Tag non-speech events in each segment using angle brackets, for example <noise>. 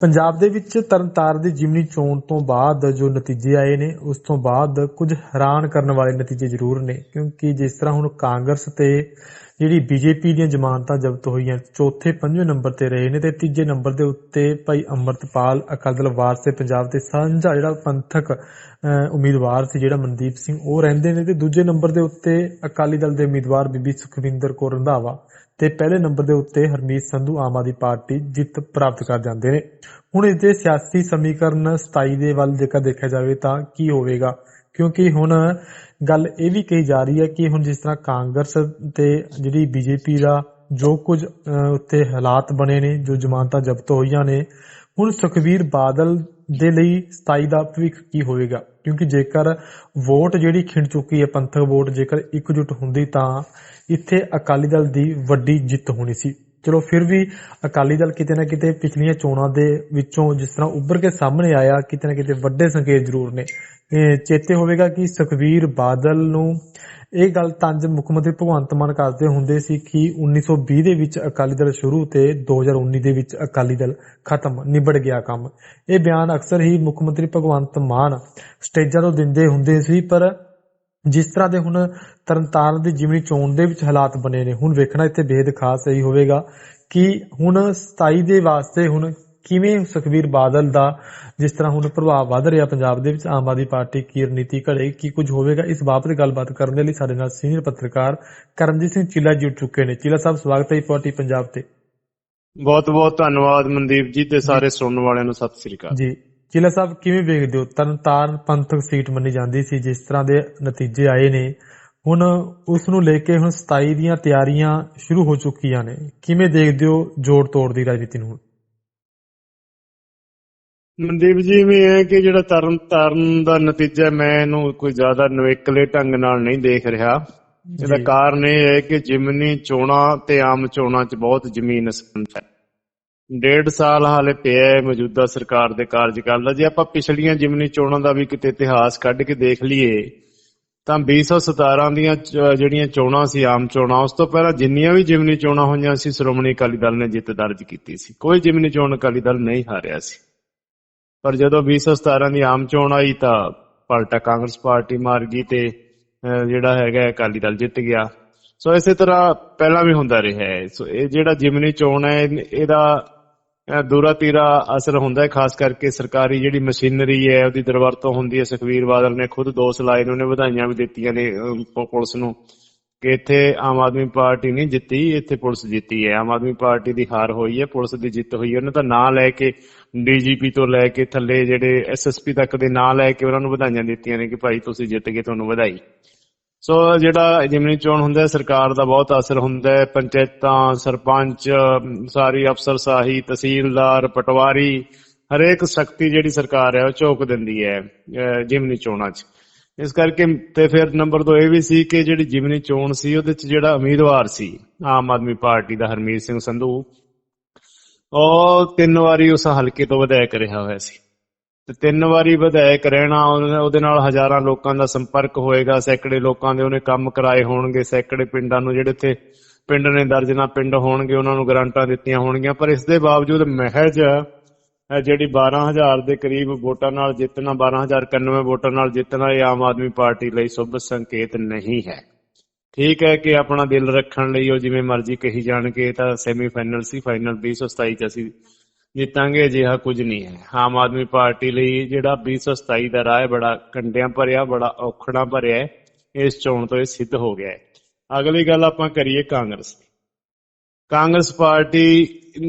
ਪੰਜਾਬ ਦੇ ਵਿੱਚ ਤਰਨਤਾਰਨ ਦੀ ਜਿਮਨੀ ਚੋਣ ਤੋਂ ਬਾਅਦ ਜੋ ਨਤੀਜੇ ਆਏ ਨੇ, ਉਸ ਤੋਂ ਬਾਅਦ ਕੁਝ ਹੈਰਾਨ ਕਰਨ ਵਾਲੇ ਨਤੀਜੇ ਜ਼ਰੂਰ ਨੇ, ਕਿਉਂਕਿ ਜਿਸ ਤਰ੍ਹਾਂ ਹੁਣ ਕਾਂਗਰਸ ਤੇ ਜਿਹੜੀ ਬੀਜੇਪੀ ਦੀਆਂ ਜ਼ਮਾਨਤਾਂ ਜ਼ਬਤ ਹੋਈਆਂ, ਚੌਥੇ ਪੰਜਵੇਂ ਨੰਬਰ ਤੇ ਰਹੇ ਨੇ ਤੇ ਤੀਜੇ ਨੰਬਰ ਦੇ ਉੱਤੇ ਭਾਈ ਅੰਮ੍ਰਿਤਪਾਲ ਅਕਾਲੀ ਦਲ ਵਾਰਸੇ ਪੰਜਾਬ ਦੇ ਸਾਂਝਾ ਜਿਹੜਾ ਪੰਥਕ ਉਮੀਦਵਾਰ ਸੀ ਜਿਹੜਾ ਮਨਦੀਪ ਸਿੰਘ, ਉਹ ਰਹਿੰਦੇ ਨੇ ਤੇ ਦੂਜੇ ਨੰਬਰ ਦੇ ਉੱਤੇ ਅਕਾਲੀ ਦਲ ਦੇ ਉਮੀਦਵਾਰ ਬੀਬੀ ਸੁਖਵਿੰਦਰ ਕੌਰ ਰੰਧਾਵਾ ਤੇ ਪਹਿਲੇ ਨੰਬਰ ਦੇ ਉੱਤੇ ਹਰਮੀਤ ਸੰਧੂ ਆਮ ਆਦਮੀ ਪਾਰਟੀ ਜਿੱਤ ਪ੍ਰਾਪਤ ਕਰ ਜਾਂਦੇ ਨੇ। ਹੁਣ ਇਸ ਦੇ ਸਿਆਸੀ ਸਮੀਕਰਨ 27 ਦੇ ਵੱਲ ਜੇਕਰ ਦੇਖਿਆ ਜਾਵੇ ਤਾਂ ਕੀ ਹੋਵੇਗਾ? ਕਿਉਂਕਿ ਹੁਣ ਗੱਲ ਇਹ ਵੀ ਕਹੀ ਜਾ ਰਹੀ ਹੈ ਕਿ ਹੁਣ ਜਿਸ ਤਰ੍ਹਾਂ ਕਾਂਗਰਸ ਤੇ ਜਿਹੜੀ ਬੀਜੇਪੀ ਦਾ ਜੋ ਕੁਝ ਉੱਤੇ ਹਾਲਾਤ ਬਣੇ ਨੇ, ਜੋ ਜ਼ਮਾਨਤਾਂ ਜ਼ਬਤ ਹੋਈਆਂ ਨੇ, ਹੁਣ ਸੁਖਵੀਰ ਬਾਦਲ ਦੇ ਲਈ 27 ਦਾ ਭਵਿੱਖ ਕੀ ਹੋਵੇਗਾ? ਕਿਉਂਕਿ ਜੇਕਰ ਵੋਟ ਜਿਹੜੀ ਖਿੰਡ ਚੁੱਕੀ ਹੈ, ਪੰਥਕ ਵੋਟ ਜੇਕਰ ਇਕਜੁੱਟ ਹੁੰਦੀ ਤਾਂ ਇੱਥੇ ਅਕਾਲੀ ਦਲ ਦੀ ਵੱਡੀ ਜਿੱਤ ਹੋਣੀ ਸੀ। ਚਲੋ ਫਿਰ ਵੀ ਅਕਾਲੀ ਦਲ ਕਿਤੇ ਨਾ ਕਿਤੇ ਪਿਛਲੀਆਂ ਚੋਣਾਂ ਦੇ ਵਿੱਚੋਂ ਜਿਸ ਤਰ੍ਹਾਂ ਉੱਭਰ ਕੇ ਸਾਹਮਣੇ ਆਇਆ, ਕਿਤੇ ਨਾ ਕਿਤੇ ਵੱਡੇ ਸੰਕੇਤ ਜ਼ਰੂਰ ਨੇ। ਚੇਤੇ ਹੋਵੇਗਾ ਕਿ ਸੁਖਵੀਰ ਬਾਦਲ ਨੂੰ ਇਹ ਗੱਲ ਤੰਜ ਮੁੱਖ ਮੰਤਰੀ ਭਗਵੰਤ ਮਾਨ ਕਰਦੇ ਹੁੰਦੇ ਸੀ ਕਿ 1920 ਦੇ ਵਿੱਚ ਅਕਾਲੀ ਦਲ ਸ਼ੁਰੂ ਤੇ 2019 ਦੇ ਵਿੱਚ ਅਕਾਲੀ ਦਲ ਖਤਮ, ਨਿਬੜ ਗਿਆ ਕੰਮ। ਇਹ ਬਿਆਨ ਅਕਸਰ ਹੀ ਮੁੱਖ ਮੰਤਰੀ ਭਗਵੰਤ ਮਾਨ ਸਟੇਜਾਂ ਤੋਂ ਦਿੰਦੇ ਹੁੰਦੇ ਸੀ, ਪਰ ਜਿਸ ਤਰ੍ਹਾਂ ਦੇ ਹੁਣ ਤਰਨਤਾਰਨ ਦੀ ਜਿਮਨੀ ਚੋਣ ਦੇ ਵਿੱਚ ਹਾਲਾਤ ਬਣੇ ਨੇ ਹੁਣ ਵੇਖਣਾ ਇੱਥੇ ਬੇहद ਖਾਸ ਇਹੀ ਹੋਵੇਗਾ ਕਿ ਹੁਣ 27 ਦੇ ਵਾਸਤੇ ਹੁਣ ਕਿਵੇਂ ਸੁਖਵੀਰ ਬਾਦਲ ਦਾ ਜਿਸ ਤਰ੍ਹਾਂ ਹੁਣ ਪ੍ਰਭਾਵ ਵੱਧ ਰਿਹਾ ਪੰਜਾਬ ਦੇ ਵਿੱਚ ਆਮ ਆਦਮੀ ਪਾਰਟੀ ਕੀ ਰਣਨੀਤੀ ਘੜੇ ਕੀ ਕੁਝ ਹੋਵੇਗਾ ਇਸ ਬਾਬਤ ਗੱਲਬਾਤ ਕਰਨ ਦੇ ਲਈ ਸਾਡੇ ਨਾਲ ਸੀਨੀਅਰ ਪੱਤਰਕਾਰ ਕਰਮਜੀਤ ਸਿੰਘ ਚੀਲਾ ਜੁੜ ਚੁੱਕੇ ਨੇ। ਚੀਲਾ ਸਾਹਿਬ ਸਵਾਗਤ ਹੈ ਪਾਰਟੀ ਪੰਜਾਬ ਤੇ। ਬਹੁਤ ਬਹੁਤ ਧੰਨਵਾਦ ਮਨਦੀਪ ਜੀ ਤੇ ਸਾਰੇ ਸੁਣਨ ਵਾਲਿਆਂ ਨੂੰ ਸਤਿ ਸ੍ਰੀ ਅਕਾਲ। ਜੀ। ਚੀਲਾ ਸਾਹਿਬ ਕਿਵੇਂ ਵੇਖਦੇ ਹੋ? ਤਰਨਤਾਰਨ ਪੰਥਕ ਸੀਟ ਮੰਨੀ ਜਾਂਦੀ ਸੀ ਜਿਸ ਤਰ੍ਹਾਂ ਦੇ ਨਤੀਜੇ ਆਏ ਨੇ। ਹੁਣ ਉਸ ਨੂੰ ਲੈ ਕੇ ਹੁਣ 27 ਦੀਆਂ ਤਿਆਰੀਆਂ ਸ਼ੁਰੂ ਹੋ ਚੁੱਕੀਆਂ ਨੇ। ਕਿਵੇਂ ਦੇਖਦੇ ਹੋ ਜੋੜ ਤੋੜ ਦੀ ਰਾਜਨੀਤੀ ਨੂੰ ਮਨਦੀਪ ਜੀ ਵੀ ਹੈ ਕਿ ਜਿਹੜਾ ਤਰਨ ਤਾਰਨ ਦਾ ਨਤੀਜਾ ਮੈਂ ਇਹਨੂੰ ਕੋਈ ਜ਼ਿਆਦਾ ਨਵੇਕਲੇ ਢੰਗ ਨਾਲ ਨਹੀਂ ਦੇਖ ਰਿਹਾ। ਇਹਦਾ। ਕਾਰਨ ਇਹ ਹੈ ਕਿ ਜਿਮਨੀ ਚੋਣਾਂ ਤੇ ਆਮ ਚੋਣਾਂ 'ਚ ਬਹੁਤ ਜ਼ਮੀਨ ਅਸਮਤ ਹੈ। ਡੇਢ ਸਾਲ ਹਾਲੇ ਪਿਆ ਹੈ ਮੌਜੂਦਾ ਸਰਕਾਰ ਦੇ ਕਾਰਜਕਾਲ ਦਾ। ਜੇ ਆਪਾਂ ਪਿਛਲੀਆਂ ਜਿਮਨੀ ਚੋਣਾਂ ਦਾ ਵੀ ਕਿਤੇ ਇਤਿਹਾਸ ਕੱਢ ਕੇ ਦੇਖ ਲਈਏ, ਤਾਂ 2017 ਦੀਆਂ ਜਿਹੜੀਆਂ ਚੋਣਾਂ ਸੀ, ਆਮ ਚੋਣਾਂ, ਉਸ ਤੋਂ ਪਹਿਲਾਂ ਜਿੰਨੀਆਂ ਵੀ ਜਿਮਨੀ ਚੋਣਾਂ ਹੋਈਆਂ ਸੀ, ਸ਼੍ਰੋਮਣੀ ਅਕਾਲੀ ਦਲ ਨੇ ਜਿੱਤ ਦਰਜ ਕੀਤੀ ਸੀ। ਕੋਈ ਜਿਮਨੀ ਚੋਣ ਅਕਾਲੀ ਦਲ ਨਹੀਂ ਹਾਰਿਆ ਸੀ। ਪਰ ਜਦੋਂ 2017 ਦੀ ਆਮ ਚੋਣ ਆਈ, ਤਾਂ ਪਲਟਾ ਕਾਂਗਰਸ ਪਾਰਟੀ ਮਾਰ ਗਈ ਤੇ ਜਿਹੜਾ ਹੈਗਾ ਅਕਾਲੀ ਦਲ ਜਿੱਤ ਗਿਆ। ਸੋ ਇਸੇ ਤਰ੍ਹਾਂ ਪਹਿਲਾਂ ਵੀ ਹੁੰਦਾ ਰਿਹਾ ਹੈ। ਸੋ ਇਹ ਜਿਹੜਾ ਜਿਮਨੀ ਚੋਣ ਹੈ ਇਹਦਾ ਦੂਰਾ ਤੀਰਾ ਅਸਰ ਹੁੰਦਾ ਹੈ, ਖਾਸ ਕਰਕੇ ਸਰਕਾਰੀ ਜਿਹੜੀ ਮਸ਼ੀਨਰੀ ਹੈ, ਉਹਦੀ ਦੁਰਵਰਤੋਂ ਹੁੰਦੀ ਹੈ ਸੁਖਵੀਰ ਬਾਦਲ ਨੇ ਖੁਦ ਦੋਸ਼ ਲਾਏ ਨੇ, ਉਹਨੇ ਵਧਾਈਆਂ ਵੀ ਦਿੱਤੀਆਂ ਨੇ ਪੁਲਿਸ ਨੂੰ ਕਿ ਇੱਥੇ ਆਮ ਆਦਮੀ ਪਾਰਟੀ ਨਹੀਂ ਜਿੱਤੀ, ਇੱਥੇ ਪੁਲਿਸ ਜਿੱਤੀ ਹੈ। ਆਮ ਆਦਮੀ ਪਾਰਟੀ ਦੀ ਹਾਰ ਹੋਈ ਹੈ, ਪੁਲਿਸ ਦੀ ਜਿੱਤ ਹੋਈ ਹੈ, ਉਹਨੇ ਤਾਂ ਨਾਂ ਲੈ ਕੇ ਡੀਜੀਪੀ ਤੋਂ ਲੈ ਕੇ ਥੱਲੇ ਜਿਹੜੇ ਐਸਐਸਪੀ ਤੱਕ ਦੇ ਨਾਂ ਲੈ ਕੇ ਉਹਨਾਂ ਨੂੰ ਵਧਾਈਆਂ ਦਿੱਤੀਆਂ ਨੇ ਕਿ ਭਾਈ ਤੁਸੀਂ ਜਿੱਤ ਗਏ, ਤੁਹਾਨੂੰ ਵਧਾਈ। ਸੋ ਜਿਹੜਾ ਜਿਮਨੀ ਚੋਣ ਹੁੰਦਾ ਹੈ, ਸਰਕਾਰ ਦਾ ਬਹੁਤ ਅਸਰ ਹੁੰਦਾ ਹੈ। ਪੰਚਾਇਤਾਂ, ਸਰਪੰਚ, ਸਾਰੀ ਅਫਸਰਸ਼ਾਹੀ ਤਹਿਸੀਲਦਾਰ, ਪਟਵਾਰੀ, ਹਰੇਕ ਸ਼ਕਤੀ ਜਿਹੜੀ ਸਰਕਾਰ ਹੈ, ਉਹ ਝੋਕ ਦਿੰਦੀ ਹੈ ਜਿਮਨੀ ਚੋਣਾਂ 'ਚ। ਇਸ ਕਰਕੇ ਤੇ ਫਿਰ ਨੰਬਰ 2 ਇਹ ਵੀ ਸੀ ਕਿ ਜਿਹੜੀ ਜਿਮਨੀ ਚੋਣ ਸੀ, ਉਹਦੇ 'ਚ ਜਿਹੜਾ ਉਮੀਦਵਾਰ ਸੀ, ਆਮ ਆਦਮੀ ਪਾਰਟੀ ਦਾ ਹਰਮੀਤ ਸਿੰਘ ਸੰਧੂ, ਉਹ ਤਿੰਨ ਵਾਰੀ ਉਸ ਹਲਕੇ ਤੋਂ ਵਿਧਾਇਕ ਰਿਹਾ ਹੋਇਆ ਸੀ। ਤੇ ਤਿੰਨ ਵਾਰੀ ਵਿਧਾਇਕ ਰਹਿਣਾ ਉਹਦੇ ਨਾਲ ਹਜ਼ਾਰਾਂ ਲੋਕਾਂ ਦਾ ਸੰਪਰਕ ਹੋਏਗਾ, ਸੈਂਕੜੇ ਲੋਕਾਂ ਦੇ ਉਹਨੇ ਕੰਮ ਕਰਾਏ ਹੋਣਗੇ, ਸੈਂਕੜੇ ਪਿੰਡਾਂ ਨੂੰ ਜਿਹੜੇ ਇੱਥੇ ਪਿੰਡ ਨੇ ਦਰਜਨਾ ਪਿੰਡ ਹੋਣਗੇ, ਉਹਨਾਂ ਨੂੰ ਗ੍ਰਾਂਟਾਂ ਦਿੱਤੀਆਂ ਹੋਣਗੀਆਂ। ਪਰ ਇਸ ਦੇ ਬਾਵਜੂਦ ਮਹਿਜ ਅਹ ਜਿਹੜੀ 12000 ਦੇ ਕਰੀਬ ਵੋਟਾਂ ਨਾਲ ਜਿੱਤਣਾ 12091 ਵੋਟਾਂ ਨਾਲ ਜਿੱਤਣਾ, ਇਹ ਆਮ ਆਦਮੀ ਪਾਰਟੀ ਲਈ ਸ਼ੁਭ ਸੰਕੇਤ ਨਹੀਂ ਹੈ। ਠੀਕ ਹੈ ਕਿ ਆਪਣਾ ਦਿਲ ਰੱਖਣ ਲਈ ਉਹ ਜਿਵੇਂ ਮਰਜ਼ੀ ਕਹੀ ਜਾਣਗੇ ਕਿ ਇਹ ਤਾਂ ਸੈਮੀਫਾਈਨਲ ਸੀ ਫਾਈਨਲ 2027 ਚ ਅਸੀਂ ਜਿੱਤਾਂਗੇ ਅਜਿਹਾ ਕੁਝ ਨਹੀਂ ਹੈ। ਆਮ ਆਦਮੀ ਪਾਰਟੀ ਲਈ ਜਿਹੜਾ 2027 ਦਾ ਰਾਹ ਹੈ, ਬੜਾ ਕੰਡਿਆਂ ਭਰਿਆ, ਬੜਾ ਔਖੜਾ ਭਰਿਆ ਹੈ, ਇਸ ਚੋਣ ਤੋਂ ਇਹ ਸਿੱਧ ਹੋ ਗਿਆ ਹੈ। ਅਗਲੀ ਗੱਲ ਆਪਾਂ ਕਰੀਏ ਕਾਂਗਰਸ ਦੀ। ਕਾਂਗਰਸ ਪਾਰਟੀ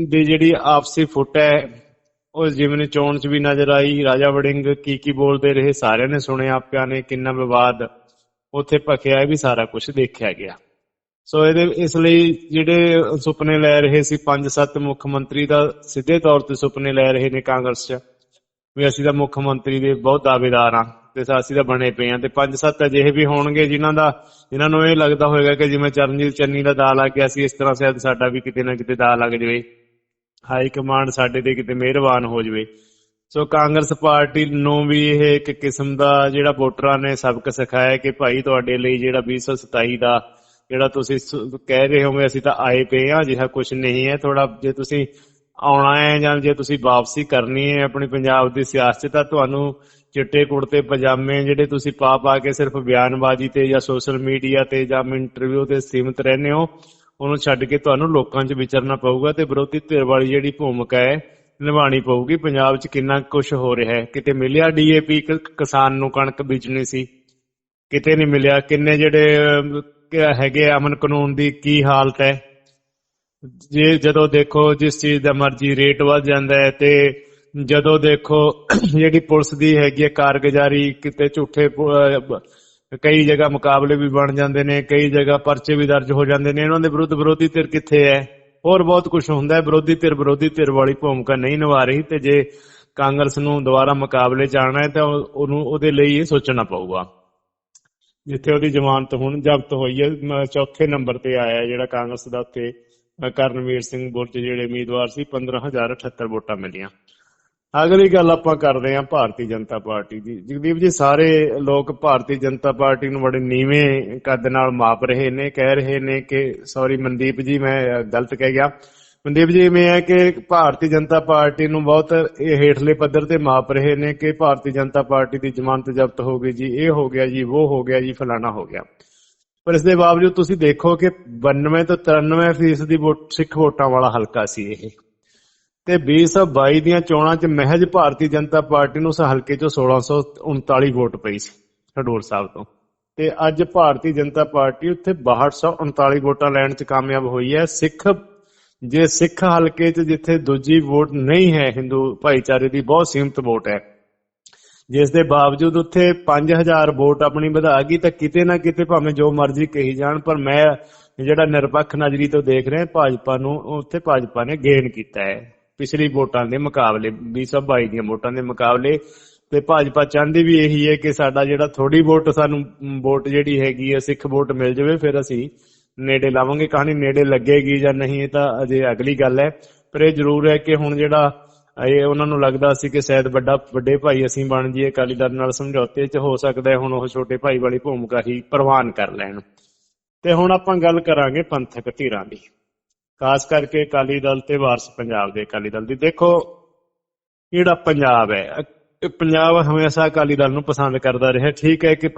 ਦੀ ਜਿਹੜੀ ਆਪਸੀ ਫੁੱਟ ਹੈ, ਉਹ ਜਿਵੇਂ ਚੋਣ 'ਚ ਵੀ ਨਜ਼ਰ ਆਈ। ਰਾਜਾ ਵੜਿੰਗ ਕੀ ਕੀ ਬੋਲਦੇ ਰਹੇ, ਸਾਰਿਆਂ ਨੇ ਸੁਣਿਆ, ਆਪਿਆਂ ਨੇ ਕਿੰਨਾ ਵਿਵਾਦ ਉੱਥੇ ਭਖਿਆ, ਇਹ ਵੀ ਸਾਰਾ ਕੁਝ ਦੇਖਿਆ ਗਿਆ। ਸੋ ਇਹਦੇ, ਇਸ ਲਈ ਜਿਹੜੇ ਸੁਪਨੇ ਲੈ ਰਹੇ ਸੀ ਪੰਜ ਸੱਤ ਮੁੱਖ ਮੰਤਰੀ ਦਾ, ਸਿੱਧੇ ਤੌਰ ਤੇ ਸੁਪਨੇ ਲੈ ਰਹੇ ਨੇ ਕਾਂਗਰਸ 'ਚ, ਵੀ ਅਸੀਂ ਤਾਂ ਮੁੱਖ ਮੰਤਰੀ ਦੇ ਬਹੁਤ ਦਾਅਵੇਦਾਰ ਆ ਤੇ ਅਸੀਂ ਤਾਂ ਬਣੇ ਪਏ ਆ ਤੇ ਪੰਜ ਸੱਤ ਅਜਿਹੇ ਵੀ ਹੋਣਗੇ ਜਿਨ੍ਹਾਂ ਦਾ, ਜਿਨ੍ਹਾਂ ਨੂੰ ਇਹ ਲੱਗਦਾ ਹੋਵੇਗਾ ਕਿ ਜਿਵੇਂ ਚਰਨਜੀਤ ਚੰਨੀ ਦਾ ਦਾਅ ਲੱਗ ਗਿਆ ਸੀ ਇਸ ਤਰ੍ਹਾਂ ਸ਼ਾਇਦ ਸਾਡਾ ਵੀ ਕਿਤੇ ਨਾ ਕਿਤੇ ਦਾਅ ਲੱਗ ਜਾਵੇ, ਹਾਈ ਕਮਾਂਡ ਸਾਡੇ ਤੇ ਕਿਤੇ ਮਿਹਰਬਾਨ ਹੋ ਜਾਵੇ। ਸੋ ਕਾਂਗਰਸ ਪਾਰਟੀ ਨੂੰ ਵੀ ਇਹ ਇੱਕ ਕਿਸਮ ਦਾ ਜਿਹੜਾ ਵੋਟਰਾਂ ਨੇ ਸਬਕ ਸਿਖਾਇਆ ਕਿ ਭਾਈ ਤੁਹਾਡੇ ਲਈ ਜਿਹੜਾ 2027 ਦਾ ਜਿਹੜਾ ਤੁਸੀਂ ਕਹਿ ਰਹੇ ਹੋਗੇ, ਅਸੀਂ ਤਾਂ ਆਏ ਪਏ ਆ ਜਿਹਾ ਕੁਝ ਨਹੀਂ ਹੈ। ਥੋੜਾ ਜੇ ਤੁਸੀਂ ਆਉਣਾ ਹੈ ਜਾਂ ਜੇ ਤੁਸੀਂ ਵਾਪਸੀ ਕਰਨੀ ਹੈ ਆਪਣੀ ਪੰਜਾਬ ਦੀ ਸਿਆਸਤ, ਤਾਂ ਤੁਹਾਨੂੰ ਚਿੱਟੇ ਕੁੜਤੇ, ਪਜਾਮੇ ਜਿਹੜੇ ਤੁਸੀਂ ਪਾ ਪਾ ਕੇ ਸਿਰਫ ਬਿਆਨਬਾਜ਼ੀ ਤੇ ਜਾਂ ਸੋਸ਼ਲ ਮੀਡੀਆ ਤੇ ਜਾਂ ਇੰਟਰਵਿਊ ਤੇ ਸੀਮਿਤ ਰਹਿੰਦੇ ਹੋ, ਉਹਨੂੰ ਛੱਡ ਕੇ ਤੁਹਾਨੂੰ ਲੋਕਾਂ 'ਚ ਵਿਚਰਨਾ ਪਊਗਾ ਤੇ ਵਿਰੋਧੀ ਧਿਰ ਵਾਲੀ ਜਿਹੜੀ ਭੂਮਿਕਾ ਹੈ ਨਿਭਾਣੀ ਪਊਗੀ। ਪੰਜਾਬ 'ਚ ਕਿੰਨਾ ਕੁਝ ਹੋ ਰਿਹਾ ਹੈ। ਕਿਤੇ ਮਿਲਿਆ ਡੀਏਪੀ ਕਿਸਾਨ ਨੂੰ ਕਣਕ ਬੀਜਣੀ ਸੀ। ਕਿਤੇ ਨਹੀਂ ਮਿਲਿਆ। ਕਿੰਨੇ ਜਿਹੜੇ ਹੈਗੇ ਅਮਨ ਕਾਨੂੰਨ ਦੀ ਕੀ ਹਾਲਤ ਹੈ? ਜੇ ਜਦੋਂ ਦੇਖੋ ਜਿਸ ਚੀਜ਼ ਦਾ ਮਰਜ਼ੀ ਰੇਟ ਵੱਧ ਜਾਂਦਾ ਹੈ ਤੇ ਜਦੋਂ ਦੇਖੋ ਜਿਹੜੀ ਪੁਲਿਸ ਦੀ ਹੈਗੀ ਹੈ ਕਾਰਗੁਜ਼ਾਰੀ, ਕਿਤੇ ਝੂਠੇ ਕਈ ਜਗ੍ਹਾ ਮੁਕਾਬਲੇ ਵੀ ਬਣ ਜਾਂਦੇ ਨੇ, ਕਈ ਜਗ੍ਹਾ ਪਰਚੇ ਵੀ ਦਰਜ ਹੋ ਜਾਂਦੇ ਨੇ, ਇਹਨਾਂ ਦੇ ਵਿਰੁੱਧ ਵਿਰੋਧੀ ਧਿਰ ਕਿੱਥੇ ਹੈ? ਹੋਰ ਬਹੁਤ ਕੁਝ ਹੁੰਦਾ ਹੈ, ਵਿਰੋਧੀ ਧਿਰ ਵਿਰੋਧੀ ਧਿਰ ਵਾਲੀ ਭੂਮਿਕਾ ਨਹੀਂ ਨਿਭਾ ਰਹੀ ਤੇ ਜੇ ਕਾਂਗਰਸ ਨੂੰ ਦੁਬਾਰਾ ਮੁਕਾਬਲੇ ਚ ਆਉਣਾ ਹੈ ਤਾਂ ਉਹਨੂੰ, ਉਹਦੇ ਲਈ ਇਹ ਸੋਚਣਾ ਪਊਗਾ। ਜਿੱਥੇ ਉਹਦੀ ਜ਼ਮਾਨਤ ਹੁਣ ਜ਼ਬਤ ਹੋਈ ਹੈ ਚੌਥੇ ਨੰਬਰ ਤੇ ਆਇਆ ਜਿਹੜਾ ਕਾਂਗਰਸ ਦਾ ਉੱਥੇ ਕਰਨਵੀਰ ਸਿੰਘ ਬੁਰਜ ਜਿਹੜੇ ਉਮੀਦਵਾਰ ਸੀ 15078 ਵੋਟਾਂ ਮਿਲੀਆਂ। ਅਗਲੀ ਗੱਲ ਆਪਾਂ ਕਰਦੇ ਹਾਂ ਭਾਰਤੀ ਜਨਤਾ ਪਾਰਟੀ ਦੀ। ਜਗਦੀਪ ਜੀ, ਸਾਰੇ ਲੋਕ ਭਾਰਤੀ ਜਨਤਾ ਪਾਰਟੀ ਨੂੰ ਬੜੇ ਨੀਵੇਂ ਕੱਦ ਨਾਲ ਮਾਪ ਰਹੇ ਨੇ, ਕਹਿ ਰਹੇ ਨੇ ਕਿ ਸੌਰੀ ਮਨਦੀਪ ਜੀ, ਮੈਂ ਗਲਤ ਕਹਿ ਗਿਆ। ਮਨਦੀਪ ਜੀ, ਮੈਂ ਹੈ ਕਿ ਭਾਰਤੀ ਜਨਤਾ ਪਾਰਟੀ ਨੂੰ ਬਹੁਤ ਇਹ ਹੇਠਲੇ ਪੱਧਰ ਤੇ ਮਾਪ ਰਹੇ ਨੇ ਕਿ ਭਾਰਤੀ ਜਨਤਾ ਪਾਰਟੀ ਦੀ ਜ਼ਮਾਨਤ ਜ਼ਬਤ ਹੋ ਗਈ ਜੀ, ਇਹ ਹੋ ਗਿਆ ਜੀ, ਉਹ ਹੋ ਗਿਆ ਜੀ, ਫਲਾਣਾ ਹੋ ਗਿਆ। ਪਰ ਇਸ ਦੇ ਬਾਵਜੂਦ ਤੁਸੀਂ ਦੇਖੋ ਕਿ 92 ਤੋਂ 93% ਦੀ ਸਿੱਖ ਵੋਟਾਂ ਵਾਲਾ ਹਲਕਾ ਸੀ ਇਹ। ਤੇ 2022 ਦੀਆਂ ਚੋਣਾਂ 'ਚ ਮਹਿਜ ਭਾਰਤੀ ਜਨਤਾ ਪਾਰਟੀ ਨੂੰ ਉਸ ਹਲਕੇ 'ਚੋਂ 1639 ਵੋਟ ਪਈ ਸੀ, ਖਡੂਰ ਸਾਹਿਬ ਤੋਂ। ਤੇ ਅੱਜ ਭਾਰਤੀ ਜਨਤਾ ਪਾਰਟੀ ਉੱਥੇ 6239 ਵੋਟਾਂ ਲੈਣ 'ਚ ਕਾਮਯਾਬ ਹੋਈ ਹੈ। ਸਿੱਖ ਜੇ ਸਿੱਖ ਹਲਕੇ 'ਚ ਜਿੱਥੇ ਦੂਜੀ ਵੋਟ ਨਹੀਂ ਹੈ, ਹਿੰਦੂ ਭਾਈਚਾਰੇ ਦੀ ਬਹੁਤ ਸੀਮਤ ਵੋਟ ਹੈ। ਜਿਸ ਦੇ ਬਾਵਜੂਦ ਉੱਥੇ 5000 ਵੋਟ ਆਪਣੀ ਵਧਾ ਗਈ, ਤਾਂ ਕਿਤੇ ਨਾ ਕਿਤੇ ਭਾਵੇਂ ਜੋ ਮਰਜ਼ੀ ਕਹੀ ਜਾਣ, ਪਰ ਮੈਂ ਜਿਹੜਾ ਨਿਰਪੱਖ ਨਜ਼ਰੀ ਤੋਂ ਦੇਖ ਰਿਹਾ, ਭਾਜਪਾ ਨੂੰ ਉੱਥੇ ਭਾਜਪਾ ਨੇ ਗੇਨ ਕੀਤਾ ਹੈ। ਪਿਛਲੀ ਵੋਟਾਂ ਦੇ ਮੁਕਾਬਲੇ 2022 ਦੀਆਂ ਵੋਟਾਂ ਦੇ ਮੁਕਾਬਲੇ, ਤੇ ਭਾਜਪਾ ਚਾਹੁੰਦੀ ਵੀ ਇਹੀ ਹੈ ਕਿ ਸਾਡਾ ਜਿਹੜਾ ਥੋੜੀ ਵੋਟ ਸਾਨੂੰ, ਵੋਟ ਜਿਹੜੀ ਹੈਗੀ ਹੈ, ਸਿੱਖ ਵੋਟ ਮਿਲ ਜਾਵੇ, ਫਿਰ ਅਸੀਂ ਨੇੜੇ ਲਾਵਾਂਗੇ, ਕਹਾਣੀ ਨੇੜੇ ਲੱਗੇਗੀ ਜਾਂ ਨਹੀਂ, ਇਹ ਤਾਂ ਅਜੇ ਅਗਲੀ ਗੱਲ ਹੈ। ਪਰ ਇਹ ਜ਼ਰੂਰ ਹੈ ਕਿ ਹੁਣ ਜਿਹੜਾ, ਇਹ ਉਹਨਾਂ ਨੂੰ ਲੱਗਦਾ ਸੀ ਕਿ ਸ਼ਾਇਦ ਵੱਡਾ, ਵੱਡੇ ਭਾਈ ਅਸੀਂ ਬਣ ਜਾਈਏ ਅਕਾਲੀ ਦਲ ਨਾਲ ਸਮਝੌਤੇ 'ਚ ਹੋ ਸਕਦਾ ਹੁਣ ਉਹ ਛੋਟੇ ਭਾਈ ਵਾਲੀ ਭੂਮਿਕਾ ਹੀ ਪ੍ਰਵਾਨ ਕਰ ਲੈਣ। ਤੇ ਹੁਣ ਆਪਾਂ ਗੱਲ ਕਰਾਂਗੇ ਪੰਥਕ ਧਿਰਾਂ ਦੀ। ਖਾਸ ਕਰਕੇ ਅਕਾਲੀ ਦਲ ਤੇ ਵਾਰਸ ਪੰਜਾਬ ਦੇ ਅਕਾਲੀ ਦਲ ਦੀ। ਦੇਖੋ ਜਿਹੜਾ ਪੰਜਾਬ ਹੈ? ਪੰਜਾਬ ਹਮੇਸ਼ਾ ਅਕਾਲੀ ਦਲ ਨੂੰ ਪਸੰਦ ਕਰਦਾ ਰਿਹਾ। ਠੀਕ ਹੈ ਕਿ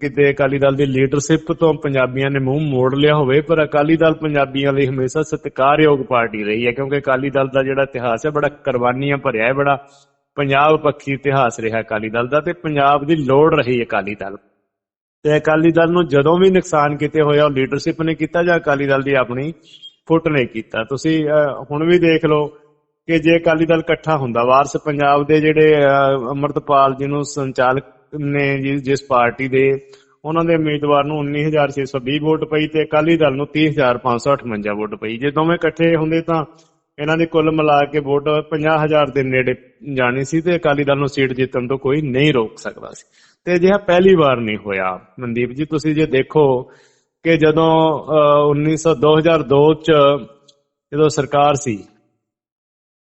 ਕਿਤੇ ਅਕਾਲੀ ਦਲ ਦੀ ਲੀਡਰਸ਼ਿਪ ਤੋਂ ਪੰਜਾਬੀਆਂ ਨੇ ਮੂੰਹ ਮੋੜ ਲਿਆ ਹੋਵੇ, ਪਰ ਅਕਾਲੀ ਦਲ ਪੰਜਾਬੀਆਂ ਲਈ ਹਮੇਸ਼ਾ ਸਤਿਕਾਰਯੋਗ ਪਾਰਟੀ ਰਹੀ ਹੈ, ਕਿਉਂਕਿ ਅਕਾਲੀ ਦਲ ਦਾ ਜਿਹੜਾ ਇਤਿਹਾਸ ਹੈ, ਬੜਾ ਕੁਰਬਾਨੀਆਂ ਭਰਿਆ ਹੈ, ਬੜਾ ਪੰਜਾਬ ਪੱਖੀ ਇਤਿਹਾਸ ਰਿਹਾ ਅਕਾਲੀ ਦਲ ਦਾ ਤੇ ਪੰਜਾਬ ਦੀ ਲੋੜ ਰਹੀ ਅਕਾਲੀ ਦਲ। ਤੇ ਅਕਾਲੀ ਦਲ ਨੂੰ ਜਦੋਂ ਵੀ ਨੁਕਸਾਨ ਕਿਤੇ ਹੋਇਆ, ਉਹ ਲੀਡਰਸ਼ਿਪ ਨੇ ਕੀਤਾ ਜਾਂ ਅਕਾਲੀ ਦਲ ਦੀ ਆਪਣੀ ਫੁੱਟ ਨੇ ਕੀਤਾ। ਤੁਸੀਂ ਹੁਣ ਵੀ ਦੇਖ ਲਓ ਕਿ ਜੇ ਅਕਾਲੀ ਦਲ ਇਕੱਠਾ ਹੁੰਦਾ ਵਾਰਸ ਪੰਜਾਬ ਦੇ ਜਿਹੜੇ ਅਹ, ਅੰਮ੍ਰਿਤਪਾਲ ਜੀ ਨੂੰ ਸੰਚਾਲਕ ਨੇ ਜਿ- ਜਿਸ ਪਾਰਟੀ ਦੇ ਉਹਨਾਂ ਦੇ ਉਮੀਦਵਾਰ ਨੂੰ 19620 ਵੋਟ ਪਈ ਤੇ ਅਕਾਲੀ ਦਲ ਨੂੰ 30558 ਵੋਟ ਪਈ। ਜੇ ਦੋਵੇਂ ਇਕੱਠੇ ਹੁੰਦੇ ਤਾਂ ਇਹਨਾਂ ਦੀ ਕੁੱਲ ਮਿਲਾ ਕੇ ਵੋਟ 50000 ਦੇ ਨੇੜੇ ਜਾਣੀ ਸੀ ਤੇ ਅਕਾਲੀ ਦਲ ਨੂੰ ਸੀਟ ਜਿੱਤਣ ਤੋਂ ਕੋਈ ਨਹੀਂ ਰੋਕ ਸਕਦਾ ਸੀ। ਤੇ ਅਜਿਹਾ ਪਹਿਲੀ ਵਾਰ ਨਹੀਂ ਹੋਇਆ। ਮਨਦੀਪ ਜੀ ਤੁਸੀਂ ਜੇ ਦੇਖੋ ਕਿ ਜਦੋਂ ਅਹ, 1900 2002 ਚ ਜਦੋਂ ਸਰਕਾਰ ਸੀ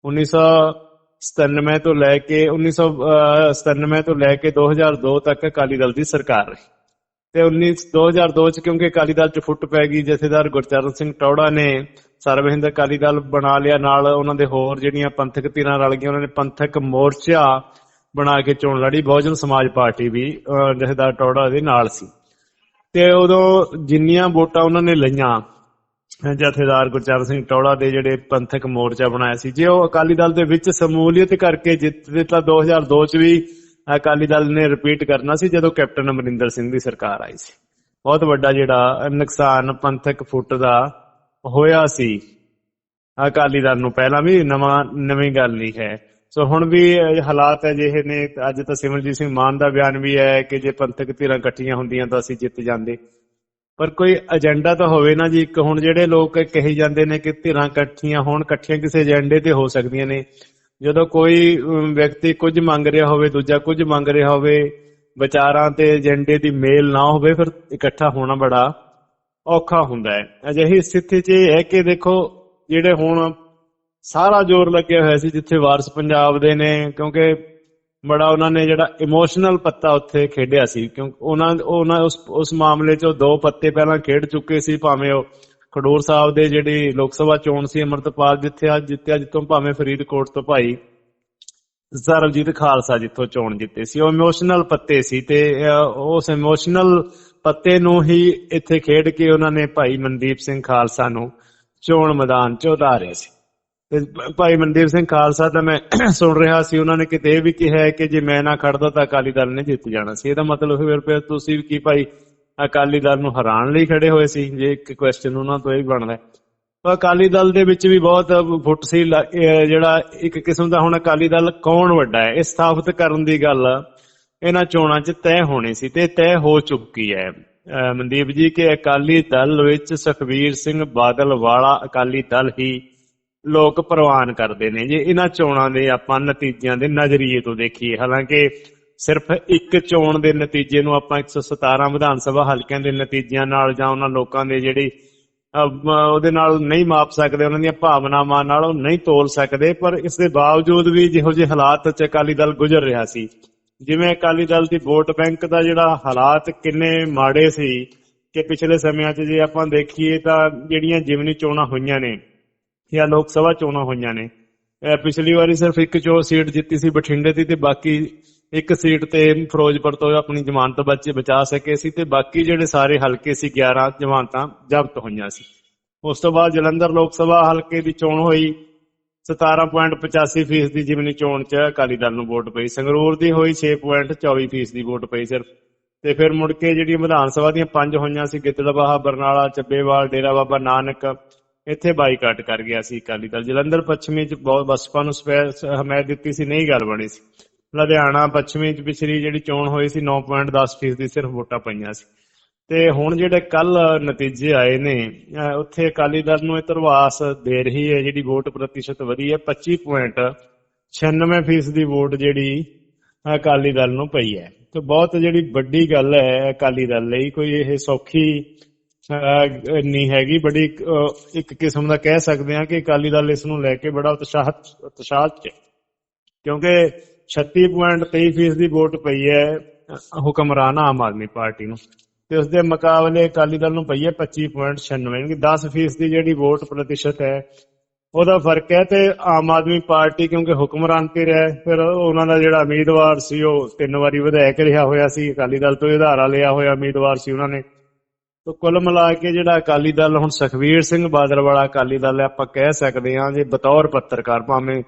1997 ਤੋਂ ਲੈ ਕੇ 1997 ਤੋਂ ਲੈ ਕੇ 2002 ਤੱਕ ਅਕਾਲੀ ਦਲ ਦੀ ਸਰਕਾਰ ਰਹੀ। ਤੇ 19 2002 ਚ ਕਿਉਂਕਿ ਅਕਾਲੀ ਦਲ ਚ ਫੁੱਟ ਪੈ ਗਈ, ਜਥੇਦਾਰ ਗੁਰਚਰਨ ਸਿੰਘ ਟੌੜਾ ਨੇ ਸਰਵਹਿੰਦ ਅਕਾਲੀ ਦਲ ਬਣਾ ਲਿਆ, ਨਾਲ ਉਹਨਾਂ ਦੇ ਹੋਰ ਜਿਹੜੀਆਂ ਪੰਥਕ ਧਿਰਾਂ ਰਲ ਗਈਆਂ, ਉਹਨਾਂ ਨੇ ਪੰਥਕ ਮੋਰਚਾ ਬਣਾ ਕੇ ਚੋਣ ਲੜੀ, ਬਹੁਜਨ ਸਮਾਜ ਪਾਰਟੀ ਵੀ ਜਥੇਦਾਰ ਟੌੜਾ ਦੇ ਨਾਲ ਸੀ। ਤੇ ਉਦੋਂ ਜਿੰਨੀਆਂ ਵੋਟਾਂ ਉਹਨਾਂ ਨੇ ਲਈਆਂ ਜਥੇਦਾਰ ਗੁਰਚਰਨ ਸਿੰਘ ਟੌੜਾ ਦੇ ਜਿਹੜੇ ਪੰਥਕ ਮੋਰਚਾ ਬਣਾਇਆ ਸੀ। ਜੇ ਉਹ ਅਕਾਲੀ ਦਲ ਦੇ ਵਿੱਚ ਸਮੂਲੀਅਤ ਕਰਕੇ ਜਿੱਤਦੇ ਤਾਂ 2002 ਚ ਵੀ ਅਕਾਲੀ ਦਲ ਨੇ ਰਿਪੀਟ ਕਰਨਾ ਸੀ, ਜਦੋਂ ਕੈਪਟਨ ਅਮਰਿੰਦਰ ਸਿੰਘ ਦੀ ਸਰਕਾਰ ਆਈ ਸੀ। ਬਹੁਤ ਵੱਡਾ ਜਿਹੜਾ ਨੁਕਸਾਨ ਪੰਥਕ ਫੁੱਟ ਦਾ ਹੋਇਆ ਸੀ। ਅਕਾਲੀ ਦਲ ਨੂੰ ਪਹਿਲਾਂ ਵੀ ਨਵਾਂ, ਨਵੀਂ ਗੱਲ ਨਹੀਂ ਹੈ। ਸੋ ਹੁਣ ਵੀ ਹਾਲਾਤ ਅਜਿਹੇ ਨੇ, ਅੱਜ ਤਾਂ ਸਿਮਰਜੀਤ ਸਿੰਘ ਮਾਨ ਦਾ ਬਿਆਨ ਵੀ ਹੈ ਕਿ ਜੇ ਪੰਥਕ ਧਿਰਾਂ ਇਕੱਠੀਆਂ ਹੁੰਦੀਆਂ ਤਾਂ ਅਸੀਂ ਜਿੱਤ ਜਾਂਦੇ। ਪਰ ਕੋਈ ਏਜੰਡਾ ਤਾਂ ਹੋਵੇ ਨਾ ਜੀ, ਇੱਕ ਹੁਣ ਜਿਹੜੇ ਲੋਕ ਕਹੀ ਜਾਂਦੇ ਨੇ ਕਿ ਧਿਰਾਂ ਇਕੱਠੀਆਂ ਹੋਣ, ਇਕੱਠੀਆਂ ਕਿਸੇ ਏਜੰਡੇ ਤੇ ਹੋ ਸਕਦੀਆਂ ਨੇ। ਜਦੋਂ ਕੋਈ ਵਿਅਕਤੀ ਕੁਝ ਮੰਗ ਰਿਹਾ ਹੋਵੇ, ਦੂਜਾ ਕੁਝ ਮੰਗ ਰਿਹਾ ਹੋਵੇ, ਵਿਚਾਰਾਂ ਤੇ ਏਜੰਡੇ ਦੀ ਮੇਲ ਨਾ ਹੋਵੇ, ਫਿਰ ਇਕੱਠਾ ਹੋਣਾ ਬੜਾ ਔਖਾ ਹੁੰਦਾ ਹੈ। ਅਜਿਹੀ ਸਥਿਤੀ 'ਚ ਇਹ ਹੈ ਕਿ ਦੇਖੋ, ਜਿਹੜੇ ਹੁਣ ਸਾਰਾ ਜ਼ੋਰ ਲੱਗਿਆ ਹੋਇਆ ਸੀ, ਜਿੱਥੇ ਵਾਰਸ ਪੰਜਾਬ ਦੇ ਨੇ, ਕਿਉਂਕਿ ਬੜਾ ਉਹਨਾਂ ਨੇ ਜਿਹੜਾ ਇਮੋਸ਼ਨਲ ਪੱਤਾ ਉੱਥੇ ਖੇਡਿਆ ਸੀ ਕਿਉਂਕਿ ਉਹਨਾਂ ਉਹਨਾਂ ਉਸ ਉਸ ਮਾਮਲੇ 'ਚ ਉਹ ਦੋ ਪੱਤੇ ਪਹਿਲਾਂ ਖੇਡ ਚੁੱਕੇ ਸੀ, ਭਾਵੇਂ ਉਹ ਖਡੂਰ ਸਾਹਿਬ ਦੇ ਜਿਹੜੀ ਲੋਕ ਸਭਾ ਚੋਣ ਸੀ, ਅਮਰਤਪਾਲ ਜਿੱਥੇ ਅੱਜ ਜਿੱਤਿਆ ਜਿੱਥੋਂ ਭਾਵੇਂ ਫਰੀਦਕੋਟ ਤੋਂ ਭਾਈ ਸਰਬਜੀਤ ਖਾਲਸਾ ਜਿੱਥੋਂ ਚੋਣ ਜਿੱਤੇ ਸੀ, ਉਹ ਇਮੋਸ਼ਨਲ ਪੱਤੇ ਸੀ ਤੇ ਉਸ ਇਮੋਸ਼ਨਲ ਪੱਤੇ ਨੂੰ ਹੀ ਇੱਥੇ ਖੇਡ ਕੇ ਉਹਨਾਂ ਨੇ ਭਾਈ ਮਨਦੀਪ ਸਿੰਘ ਖਾਲਸਾ ਨੂੰ ਚੋਣ ਮੈਦਾਨ 'ਚ ਉਤਾਰਿਆ ਸੀ। ਤੇ ਭਾਈ ਮਨਦੀਪ ਸਿੰਘ ਖਾਲਸਾ ਦਾ ਮੈਂ <clears throat> ਸੁਣ ਰਿਹਾ ਸੀ, ਉਹਨਾਂ ਨੇ ਕਿਤੇ ਇਹ ਵੀ ਕਿਹਾ ਹੈ ਕਿ ਜੇ ਮੈਂ ਨਾ ਖੜਦਾ ਤਾਂ ਅਕਾਲੀ ਦਲ ਨੇ ਜਿੱਤ ਜਾਣਾ ਸੀ। ਇਹਦਾ ਮਤਲਬ ਫਿਰ ਫਿਰ ਤੁਸੀਂ ਕੀ ਭਾਈ ਅਕਾਲੀ ਦਲ ਨੂੰ ਹਰਾਉਣ ਲਈ ਖੜੇ ਹੋਏ ਸੀ, ਜੇ ਇੱਕ ਕੁਐਸਚਨ ਉਹਨਾਂ ਤੋਂ ਇਹ ਬਣਦਾ ਅਕਾਲੀ ਦਲ ਦੇ ਵਿੱਚ ਵੀ ਬਹੁਤ ਫੁੱਟ ਸੀ ਜਿਹੜਾ ਇੱਕ ਕਿਸਮ ਦਾ ਹੁਣ ਅਕਾਲੀ ਦਲ ਕੌਣ ਵੱਡਾ ਹੈ, ਇਹ ਸਥਾਪਿਤ ਕਰਨ ਦੀ ਗੱਲ ਇਹਨਾਂ ਚੋਣਾਂ 'ਚ ਤੈਅ ਹੋਣੀ ਸੀ ਤੇ ਤੈਅ ਹੋ ਚੁੱਕੀ ਹੈ। ਮਨਦੀਪ ਜੀ, ਕਿ ਅਕਾਲੀ ਦਲ ਵਿੱਚ ਸੁਖਬੀਰ ਸਿੰਘ ਬਾਦਲ ਵਾਲਾ ਅਕਾਲੀ ਦਲ ਹੀ ਲੋਕ ਪ੍ਰਵਾਨ ਕਰਦੇ ਨੇ। ਜੇ ਇਹਨਾਂ ਚੋਣਾਂ ਦੇ ਆਪਾਂ ਨਤੀਜਿਆਂ ਦੇ ਨਜ਼ਰੀਏ ਤੋਂ ਦੇਖੀਏ, ਹਾਲਾਂਕਿ ਸਿਰਫ ਇੱਕ ਚੋਣ ਦੇ ਨਤੀਜੇ ਨੂੰ ਆਪਾਂ 117 ਵਿਧਾਨ ਸਭਾ ਹਲਕਿਆਂ ਦੇ ਨਤੀਜਿਆਂ ਨਾਲ ਜਾਂ ਉਹਨਾਂ ਲੋਕਾਂ ਦੇ ਜਿਹੜੀ ਉਹਦੇ ਨਾਲ ਨਹੀਂ ਮਾਪ ਸਕਦੇ, ਉਹਨਾਂ ਦੀਆਂ ਭਾਵਨਾਵਾਂ ਨਾਲ ਉਹ ਨਹੀਂ ਤੋਲ ਸਕਦੇ, ਪਰ ਇਸ ਦੇ ਬਾਵਜੂਦ ਵੀ ਜਿਹੋ ਜਿਹੇ ਹਾਲਾਤ 'ਚ ਅਕਾਲੀ ਦਲ ਗੁਜ਼ਰ ਰਿਹਾ ਸੀ। ਜਿਵੇਂ ਅਕਾਲੀ ਦਲ ਦੀ ਵੋਟ ਬੈਂਕ ਦਾ ਜਿਹੜਾ ਹਾਲਾਤ ਕਿੰਨੇ ਮਾੜੇ ਸੀ ਕਿ ਪਿਛਲੇ ਸਮਿਆਂ 'ਚ ਜੇ ਆਪਾਂ ਦੇਖੀਏ ਤਾਂ ਜਿਹੜੀਆਂ ਜਿਮਨੀ ਚੋਣਾਂ ਹੋਈਆਂ ਨੇ ਜਾਂ ਲੋਕ ਸਭਾ ਚੋਣਾਂ ਹੋਈਆਂ ਨੇ। ਪਿਛਲੀ ਵਾਰੀ ਸਿਰਫ ਇੱਕ ਚੋ ਸੀਟ ਜਿੱਤੀ ਸੀ ਬਠਿੰਡੇ ਦੀ ਤੇ ਬਾਕੀ ਇੱਕ ਸੀਟ ਤੇ ਫਿਰੋਜ਼ਪੁਰ ਤੋਂ ਆਪਣੀ ਜ਼ਮਾਨਤ ਬੱਚੇ, ਬਚਾ ਸਕੇ ਸੀ ਤੇ ਬਾਕੀ ਜਿਹੜੇ ਸਾਰੇ ਹਲਕੇ ਸੀ 11 ਜ਼ਮਾਨਤਾਂ ਜ਼ਬਤ ਹੋਈਆਂ ਸੀ। ਉਸ ਤੋਂ ਬਾਅਦ ਜਲੰਧਰ ਲੋਕ ਸਭਾ ਹਲਕੇ ਦੀ ਚੋਣ ਹੋਈ। 17.85% ਦੀ ਜਿਮਨੀ ਚੋਣ ਚ ਅਕਾਲੀ ਦਲ ਨੂੰ ਵੋਟ ਪਈ। ਸੰਗਰੂਰ ਦੀ ਹੋਈ 6.24% ਦੀ ਵੋਟ ਪਈ ਸਿਰਫ। ਤੇ ਫਿਰ ਮੁੜ ਕੇ ਜਿਹੜੀਆਂ ਵਿਧਾਨ ਸਭਾ ਦੀਆਂ ਪੰਜ ਹੋਈਆਂ ਸੀ ਗਿੱਦੜਬਾਹਾ, ਬਰਨਾਲਾ, ਚੱਬੇਵਾਲ, ਡੇਰਾ ਬਾਬਾ ਨਾਨਕ ਇੱਥੇ ਬਾਈਕਾਟ ਕਰ ਗਿਆ ਸੀ ਅਕਾਲੀ ਦਲ। ਜਲੰਧਰ ਪੱਛਮੀ ਚ ਬਹੁਤ ਬਸਪਾ ਨੂੰ ਹਮਾਇਤ ਦਿੱਤੀ ਸੀ, ਨਹੀਂ ਗੱਲ ਬਣੀ ਸੀ। ਲੁਧਿਆਣਾ ਪੱਛਮੀ ਚ ਪਿਛਲੀ ਜਿਹੜੀ ਚੋਣ ਹੋਈ ਸੀ 9.10% ਦੀ ਸਿਰਫ ਵੋਟਾਂ ਪਈਆਂ ਸੀ। ਤੇ ਹੁਣ ਜਿਹੜੇ ਕੱਲ ਨਤੀਜੇ ਆਏ ਨੇ ਉੱਥੇ ਅਕਾਲੀ ਦਲ ਨੂੰ ਇਹ ਇਤਰਵਾਸ ਦੇ ਰਹੀ ਹੈ, ਜਿਹੜੀ ਵੋਟ ਪ੍ਰਤੀਸ਼ਤ ਵਧੀ ਹੈ 25.96% ਦੀ ਵੋਟ ਜਿਹੜੀ ਅਕਾਲੀ ਦਲ ਨੂੰ ਪਈ ਹੈ। ਤੇ ਬਹੁਤ ਜਿਹੜੀ ਵੱਡੀ ਗੱਲ ਹੈ ਅਕਾਲੀ ਦਲ ਲਈ, ਕੋਈ ਇਹ ਸੌਖੀ ਨਹੀਂ ਹੈਗੀ ਬੜੀ ਅਹ, ਇੱਕ ਕਿਸਮ ਦਾ ਕਹਿ ਸਕਦੇ ਹਾਂ ਕਿ ਅਕਾਲੀ ਦਲ ਇਸ ਨੂੰ ਲੈ ਕੇ ਬੜਾ ਉਤਸ਼ਾਹਤ ਉਤਸ਼ਾਹਤ ਚ ਹੈ। ਕਿਉਂਕਿ 36.23% ਦੀ ਵੋਟ ਪਈ ਹੈ ਹੁਕਮਰਾਨ ਆਮ ਆਦਮੀ ਪਾਰਟੀ ਨੂੰ ਤੇ ਉਸ ਦੇ ਮੁਕਾਬਲੇ ਅਕਾਲੀ ਦਲ ਨੂੰ ਪਈ ਹੈ 25.96 ਯਾਨੀ ਕਿ 10% ਦੀ ਜਿਹੜੀ ਵੋਟ ਪ੍ਰਤੀਸ਼ਤ ਹੈ ਉਹਦਾ ਫ਼ਰਕ ਹੈ ਤੇ ਆਮ ਆਦਮੀ ਪਾਰਟੀ ਕਿਉਂਕਿ ਹੁਕਮਰਾਨ ਤੇ ਰਿਹਾ ਫਿਰ ਉਹਨਾਂ ਦਾ ਜਿਹੜਾ ਉਮੀਦਵਾਰ ਸੀ ਉਹ ਤਿੰਨ ਵਾਰੀ ਵਿਧਾਇਕ ਰਿਹਾ ਹੋਇਆ ਸੀ ਅਕਾਲੀ ਦਲ ਤੋਂ ਆਧਾਰਾ ਲਿਆ ਹੋਇਆ ਉਮੀਦਵਾਰ ਸੀ ਉਹਨਾਂ ਨੇ ਤੋ ਕੁੱਲ ਮਿਲਾ ਕੇ ਜਿਹੜਾ ਅਕਾਲੀ ਦਲ ਹੁਣ ਸੁਖਵੀਰ ਸਿੰਘ ਬਾਦਲ ਵਾਲਾ ਅਕਾਲੀ ਦਲ ਹੈ, ਆਪਾਂ ਕਹਿ ਸਕਦੇ ਹਾਂ ਜੇ ਬਤੌਰ ਪੱਤਰਕਾਰ ਭਾਵੇਂ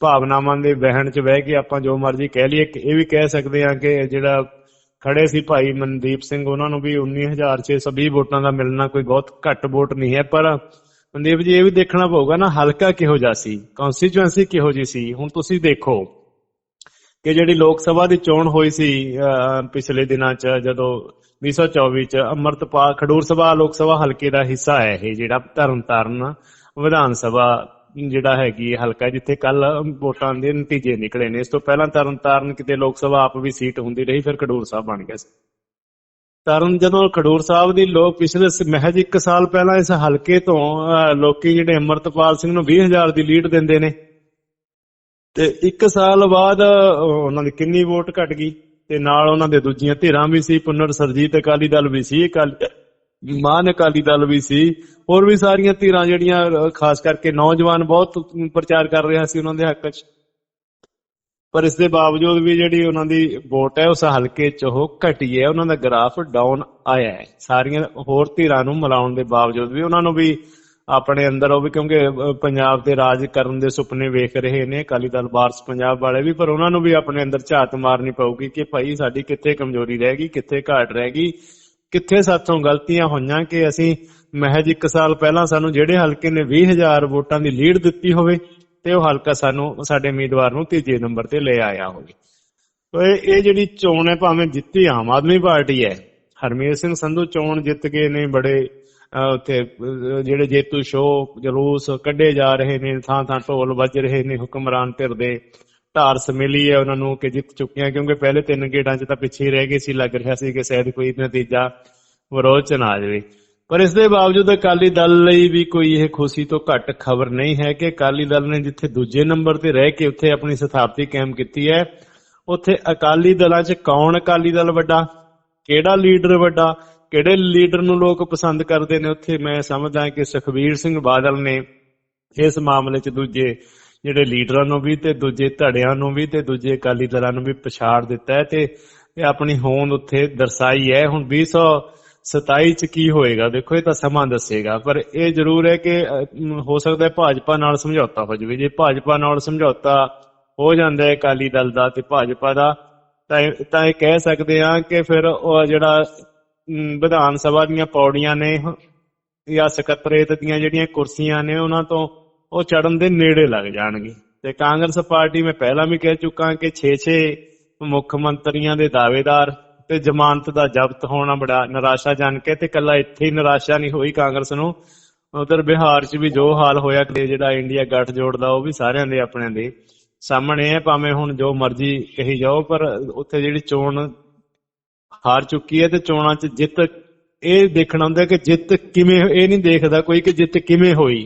ਭਾਵਨਾਵਾਂ ਦੇ ਵਹਿਣ 'ਚ ਬਹਿ ਕੇ ਆਪਾਂ ਜੋ ਮਰਜ਼ੀ ਕਹਿ ਲਈਏ ਇਹ ਵੀ ਕਹਿ ਸਕਦੇ ਹਾਂ ਕਿ ਜਿਹੜਾ ਖੜੇ ਸੀ ਭਾਈ ਮਨਦੀਪ ਸਿੰਘ ਉਹਨਾਂ ਨੂੰ ਵੀ 19620 ਵੋਟਾਂ ਦਾ ਮਿਲਣਾ ਕੋਈ ਬਹੁਤ ਘੱਟ ਵੋਟ ਨਹੀਂ ਹੈ ਪਰ ਮਨਦੀਪ ਜੀ ਇਹ ਵੀ ਦੇਖਣਾ ਪਊਗਾ ਨਾ ਹਲਕਾ ਕਿਹੋ ਜਿਹਾ ਸੀ ਕਨਸਟੀਚੁਐਂਸੀ ਕਿਹੋ ਜਿਹੀ ਸੀ ਹੁਣ ਤੁਸੀਂ ਦੇਖੋ। ਕਿ ਜਿਹੜੀ ਲੋਕ ਸਭਾ ਦੀ ਚੋਣ ਹੋਈ ਸੀ ਪਿਛਲੇ ਦਿਨਾਂ 'ਚ, ਜਦੋਂ 2024 'ਚ ਅਮਰਤਪਾਲ, ਖਡੂਰ ਸਭਾ, ਲੋਕ ਸਭਾ ਹਲਕੇ ਦਾ ਹਿੱਸਾ ਹੈ ਇਹ ਜਿਹੜਾ ਤਰਨਤਾਰਨ ਵਿਧਾਨ ਸਭਾ ਜਿਹੜਾ ਹੈਗੀ ਹਲਕਾ, ਜਿੱਥੇ ਕੱਲ ਵੋਟਾਂ ਦੇ ਨਤੀਜੇ ਨਿਕਲੇ ਨੇ। ਇਸ ਤੋਂ ਪਹਿਲਾਂ ਤਰਨਤਾਰਨ ਕਿਤੇ ਲੋਕ ਸਭਾ ਆਪ ਵੀ ਸੀਟ ਹੁੰਦੀ ਰਹੀ, ਫਿਰ ਖਡੂਰ ਸਾਹਿਬ ਬਣ ਗਿਆ ਸੀ। ਤਰਨ ਜਦੋਂ ਖਡੂਰ ਸਾਹਿਬ ਦੀ ਲੋਕ ਪਿਛਲੇ ਮਹਿਜ 1 ਸਾਲ ਪਹਿਲਾਂ ਇਸ ਹਲਕੇ ਤੋਂ ਲੋਕੀ ਜਿਹੜੇ ਅਮਰਤਪਾਲ ਸਿੰਘ ਨੂੰ 20000 ਦੀ ਲੀਡ ਦਿੰਦੇ ਨੇ ਤੇ 1 ਸਾਲ ਬਾਅਦ ਉਹਨਾਂ ਦੀ ਕਿੰਨੀ ਵੋਟ ਘਟ ਗਈ ਤੇ ਨਾਲ ਉਹਨਾਂ ਦੇ ਦੂਜੀਆਂ ਧਿਰਾਂ ਵੀ ਸੀ ਪੁਨਰ ਸਰਜੀਤ ਅਕਾਲੀ ਦਲ ਵੀ ਸੀ ਮਾਨ ਅਕਾਲੀ ਦਲ ਵੀ ਸੀ, ਹੋਰ ਵੀ ਸਾਰੀਆਂ ਧਿਰਾਂ ਜਿਹੜੀਆਂ ਖਾਸ ਕਰਕੇ ਨੌਜਵਾਨ ਬਹੁਤ ਪ੍ਰਚਾਰ ਕਰ ਰਿਹਾ ਸੀ ਉਹਨਾਂ ਦੇ ਹੱਕ 'ਚ। ਪਰ ਇਸ ਦੇ ਬਾਵਜੂਦ ਵੀ ਜਿਹੜੀ ਉਹਨਾਂ ਦੀ ਵੋਟ ਹੈ, ਉਸ ਹਲਕੇ 'ਚ ਉਹ ਘਟੀ ਹੈ, ਉਹਨਾਂ ਦਾ ਗ੍ਰਾਫ ਡਾਊਨ ਆਇਆ ਹੈ। ਸਾਰੀਆਂ ਹੋਰ ਧਿਰਾਂ ਨੂੰ ਮਿਲਾਉਣ ਦੇ ਬਾਵਜੂਦ ਵੀ ਉਹਨਾਂ ਨੂੰ ਵੀ ਆਪਣੇ ਅੰਦਰ, ਉਹ ਵੀ ਕਿਉਂਕਿ ਪੰਜਾਬ ਤੇ ਰਾਜ ਕਰਨ ਦੇ ਸੁਪਨੇ ਵੇਖ ਰਹੇ ਨੇ, ਅਕਾਲੀ ਦਲ ਵਾਰਸ ਪੰਜਾਬ ਵਾਲੇ ਵੀ, ਪਰ ਉਹਨਾਂ ਨੂੰ ਵੀ ਆਪਣੇ ਅੰਦਰ ਝਾਤ ਮਾਰਨੀ ਪਊਗੀ ਕਿ ਭਾਈ ਸਾਡੀ ਕਿੱਥੇ ਕਮਜ਼ੋਰੀ ਰਹਿ ਗਈ, ਕਿੱਥੇ ਘਾਟ ਰਹਿ ਗਈ, ਕਿੱਥੇ ਸਾਥੋਂ ਗਲਤੀਆਂ ਹੋਈਆਂ ਕਿ ਅਸੀਂ ਮਹਿਜ 1 ਸਾਲ ਪਹਿਲਾਂ ਸਾਨੂੰ ਜਿਹੜੇ ਹਲਕੇ ਨੇ 20000 ਵੋਟਾਂ ਦੀ ਲੀਡ ਦਿੱਤੀ ਹੋਵੇ, ਤੇ ਉਹ ਹਲਕਾ ਸਾਨੂੰ, ਸਾਡੇ ਉਮੀਦਵਾਰ ਨੂੰ ਤੀਜੇ ਨੰਬਰ ਤੇ ਲੈ ਆਇਆ ਹੋਵੇ। ਤੋ ਇਹ ਜਿਹੜੀ ਚੋਣ ਹੈ, ਭਾਵੇਂ ਜਿੱਤੀ ਆਮ ਆਦਮੀ ਪਾਰਟੀ ਹੈ, ਹਰਮੀਤ ਸਿੰਘ ਸੰਧੂ ਚੋਣ ਜਿੱਤ ਗਏ ਨੇ ਬੜੇ ਉੱਥੇ ਜਿਹੜੇ ਜੇਤੂ ਸ਼ੋਅ ਜਲੂਸ ਕੱਢੇ ਜਾ ਰਹੇ ਨੇ, ਥਾਂ ਥਾਂ ਢੋਲ ਵੱਜ ਰਹੇ ਨੇ, ਹੁਕਮਰਾਨ ਧਿਰ ਦੇ ਢਾਰਸ ਮਿਲੀ ਹੈ ਉਹਨਾਂ ਨੂੰ ਕਿ ਜਿੱਤ ਚੁੱਕੀਆਂ, ਕਿਉਂਕਿ ਪਹਿਲੇ ਤਿੰਨ ਗੇੜਾਂ 'ਚ ਤਾਂ ਪਿੱਛੇ ਰਹਿ ਗਏ ਸੀ, ਲੱਗ ਰਿਹਾ ਸੀ ਕਿ ਸ਼ਾਇਦ ਕੋਈ ਨਤੀਜਾ ਵਿਰੋਧ ਆ ਜਾਵੇ। ਪਰ ਇਸ ਦੇ ਬਾਵਜੂਦ ਅਕਾਲੀ ਦਲ ਲਈ ਵੀ ਕੋਈ ਇਹ ਖੁਸ਼ੀ ਤੋਂ ਘੱਟ ਖਬਰ ਨਹੀਂ ਹੈ ਕਿ ਅਕਾਲੀ ਦਲ ਨੇ ਜਿੱਥੇ ਦੂਜੇ ਨੰਬਰ ਤੇ ਰਹਿ ਕੇ ਉੱਥੇ ਆਪਣੀ ਸਥਾਪਤੀ ਕਾਇਮ ਕੀਤੀ ਹੈ, ਉੱਥੇ ਅਕਾਲੀ ਦਲਾਂ 'ਚ ਕੌਣ ਅਕਾਲੀ ਦਲ ਵੱਡਾ, ਕਿਹੜਾ ਲੀਡਰ ਵੱਡਾ ਕਿਹੜੇ ਲੀਡਰ ਨੂੰ ਲੋਕ ਪਸੰਦ ਕਰਦੇ ਨੇ? ਉੱਥੇ ਮੈਂ ਸਮਝਦਾ ਕਿ ਸੁਖਬੀਰ ਸਿੰਘ ਬਾਦਲ ਨੇ ਇਸ ਮਾਮਲੇ 'ਚ ਦੂਜੇ ਜਿਹੜੇ ਲੀਡਰਾਂ ਨੂੰ ਵੀ ਤੇ ਦੂਜੇ ਧੜਿਆਂ ਨੂੰ ਵੀ ਤੇ ਦੂਜੇ ਅਕਾਲੀ ਦਲਾਂ ਨੂੰ ਵੀ ਪਛਾੜ ਦਿੱਤਾ ਹੈ ਤੇ ਆਪਣੀ ਹੋਂਦ ਉੱਥੇ ਦਰਸਾਈ ਹੈ। ਹੁਣ 2027 ਚ ਕੀ ਹੋਏਗਾ? ਦੇਖੋ, ਇਹ ਤਾਂ ਸਮਾਂ ਦੱਸੇਗਾ, ਪਰ ਇਹ ਜ਼ਰੂਰ ਹੈ ਕਿ ਹੋ ਸਕਦਾ ਹੈ ਭਾਜਪਾ ਨਾਲ ਸਮਝੌਤਾ ਹੋ ਜਾਵੇ। ਜੇ ਭਾਜਪਾ ਨਾਲ ਸਮਝੌਤਾ ਹੋ ਜਾਂਦਾ ਹੈ ਅਕਾਲੀ ਦਲ ਦਾ ਤੇ ਭਾਜਪਾ ਦਾ, ਤਾਂ ਇਹ- ਤਾਂ ਇਹ ਕਹਿ ਸਕਦੇ ਹਾਂ ਕਿ ਫਿਰ ਉਹ ਜਿਹੜਾ ਵਿਧਾਨ ਸਭਾ ਦੀਆਂ ਪੌੜੀਆਂ ਨੇ ਜਾਂ ਸਕੱਤਰੇਤ ਦੀਆਂ ਜਿਹੜੀਆਂ ਕੁਰਸੀਆਂ ਨੇ, ਉਹਨਾਂ ਤੋਂ ਉਹ ਚੜਨ ਦੇ ਨੇੜੇ ਲੱਗ ਜਾਣਗੇ। ਤੇ ਕਾਂਗਰਸ ਪਾਰਟੀ ਮੈਂ ਪਹਿਲਾਂ ਵੀ ਕਹਿ ਚੁੱਕਾ ਕਿ 6-6 ਮੁੱਖ ਮੰਤਰੀਆਂ ਦੇ ਦਾਅਵੇਦਾਰ ਤੇ ਜ਼ਮਾਨਤ ਦਾ ਜ਼ਬਤ ਹੋਣਾ ਬੜਾ ਨਿਰਾਸ਼ਾਜਨਕ ਹੈ ਤੇ ਕੱਲਾ ਇੱਥੇ ਹੀ ਨਿਰਾਸ਼ਾ ਨਹੀਂ ਹੋਈ ਕਾਂਗਰਸ ਨੂੰ। ਉਧਰ ਬਿਹਾਰ 'ਚ ਵੀ ਜੋ ਹਾਲ ਹੋਇਆ ਕਿ ਜਿਹੜਾ ਇੰਡੀਆ ਗੱਠਜੋੜ ਦਾ ਉਹ ਵੀ ਸਾਰਿਆਂ ਦੇ ਆਪਣਿਆਂ ਦੇ ਸਾਹਮਣੇ ਹੈ, ਭਾਵੇਂ ਹੁਣ ਜੋ ਮਰਜ਼ੀ ਕਹੀ ਜਾਓ, ਪਰ ਉੱਥੇ ਜਿਹੜੀ ਚੋਣ ਹਾਰ ਚੁੱਕੀ ਹੈ ਤੇ ਚੋਣਾਂ 'ਚ ਜਿੱਤ ਇਹ ਦੇਖਣਾ ਹੁੰਦਾ ਕਿ ਜਿੱਤ ਕਿਵੇਂ ਇਹ ਨਹੀਂ ਦੇਖਦਾ ਕੋਈ ਕਿ ਜਿੱਤ ਕਿਵੇਂ ਹੋਈ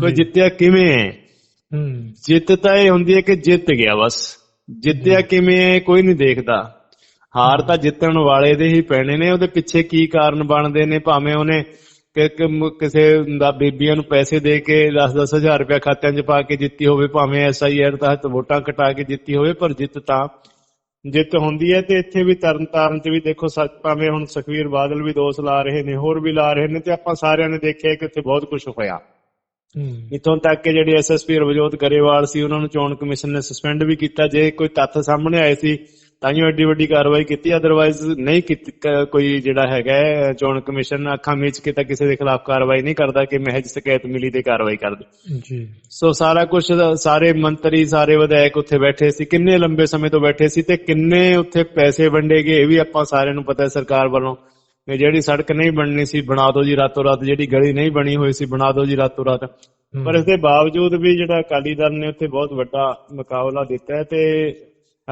ਕੋਈ। ਜਿੱਤਿਆ ਕਿਵੇਂ ਹੈ। ਜਿੱਤ ਤਾਂ ਇਹ ਹੁੰਦੀ ਹੈ ਕਿ ਜਿੱਤ ਗਿਆ ਬਸ। ਜਿੱਤਿਆ ਕਿਵੇਂ ਹੈ ਕੋਈ ਨਹੀਂ ਦੇਖਦਾ। ਹਾਰ ਤਾਂ ਜਿੱਤਣ ਵਾਲੇ ਦੇ ਹੀ ਪੈਣੇ ਨੇ ਉਹਦੇ ਪਿੱਛੇ ਕੀ ਕਾਰਨ ਬਣਦੇ ਨੇ ਭਾਵੇਂ ਉਹਨੇ ਕਿਸੇ ਦਾ ਬੀਬੀਆਂ ਨੂੰ ਪੈਸੇ ਦੇ ਕੇ 10-10 ਹਜ਼ਾਰ ਰੁਪਏ ਖਾਤਿਆਂ 'ਚ ਪਾ ਕੇ ਜਿੱਤੀ ਹੋਵੇ ਭਾਵੇਂ ਐਸਆਈਆਰ ਤਹਿਤ ਵੋਟਾਂ ਕਟਾ ਕੇ ਜਿੱਤੀ ਹੋਵੇ ਪਰ ਜਿੱਤ ਤਾਂ ਜਿੱਤ ਹੁੰਦੀ ਹੈ ਤੇ ਇੱਥੇ ਵੀ ਤਰਨ ਤਾਰਨ 'ਚ ਵੀ ਦੇਖੋ ਸੱਚ ਭਾਵੇਂ ਹੁਣ ਸੁਖਵੀਰ ਬਾਦਲ ਵੀ ਦੋਸ਼ ਲਾ ਰਹੇ ਨੇ ਹੋਰ ਵੀ ਲਾ ਰਹੇ ਨੇ ਤੇ ਆਪਾਂ ਸਾਰਿਆਂ ਨੇ ਦੇਖਿਆ ਕਿ ਉੱਥੇ ਬਹੁਤ ਕੁਝ ਹੋਇਆ। ਇਥੋਂ ਤੱਕ ਕਿ ਜਿਹੜੀ ਐਸਐਸਪੀ ਰਵਜੋਤ ਗਰੇਵਾਲ ਸੀ ਉਹਨਾਂ ਨੂੰ ਚੋਣ ਕਮਿਸ਼ਨ ਨੇ ਸਸਪੈਂਡ ਵੀ ਕੀਤਾ। ਜੇ ਕੋਈ ਤੱਥ ਸਾਹਮਣੇ ਆਏ ਸੀ ਤਾਂ ਹੀ ਐਡੀ ਵੱਡੀ ਕਾਰਵਾਈ ਕੀਤੀ ਅਦਰਵਾਈਜ਼ ਨਹੀਂ ਕੀਤੀ ਕੋਈ ਜਿਹੜਾ ਹੈਗਾ ਚੋਣ ਕਮਿਸ਼ਨ ਅੱਖਾਂ ਮੀਚ ਕੇ ਤਾਂ ਕਿਸੇ ਦੇ ਖਿਲਾਫ ਕਾਰਵਾਈ ਨਹੀਂ ਕਰਦਾ ਕਿ ਮਹਿਜ ਸ਼ਿਕਾਇਤ ਮਿਲੀ ਤੇ ਕਾਰਵਾਈ ਕਰਦੇ ਜੀ। ਸੋ ਸਾਰਾ ਕੁਝ ਸਾਰੇ ਮੰਤਰੀ ਸਾਰੇ ਵਿਧਾਇਕ ਉੱਥੇ ਬੈਠੇ ਸੀ ਕਿੰਨੇ ਲੰਬੇ ਸਮੇਂ ਤੋਂ ਬੈਠੇ ਸੀ ਤੇ ਕਿੰਨੇ ਉੱਥੇ ਪੈਸੇ ਵੰਡੇ ਗਏ ਇਹ ਵੀ ਆਪਾਂ ਸਾਰਿਆਂ ਨੂੰ ਪਤਾ ਹੈ ਸਰਕਾਰ ਵੱਲੋਂ ਕਿ ਜਿਹੜੀ ਸੜਕ ਨਹੀਂ ਬਣਨੀ ਸੀ ਬਣਾ ਦਿਓ ਜੀ ਰਾਤੋਂ ਰਾਤ ਜਿਹੜੀ ਗਲੀ ਨਹੀਂ ਬਣੀ ਹੋਈ ਸੀ ਬਣਾ ਦਿਓ ਜੀ ਰਾਤੋਂ ਰਾਤ। ਪਰ ਇਸ ਦੇ ਬਾਵਜੂਦ ਵੀ ਜਿਹੜਾ ਅਕਾਲੀ ਦਲ ਨੇ ਉੱਥੇ ਬਹੁਤ ਵੱਡਾ ਮੁਕਾਬਲਾ ਦਿੱਤਾ ਹੈ ਤੇ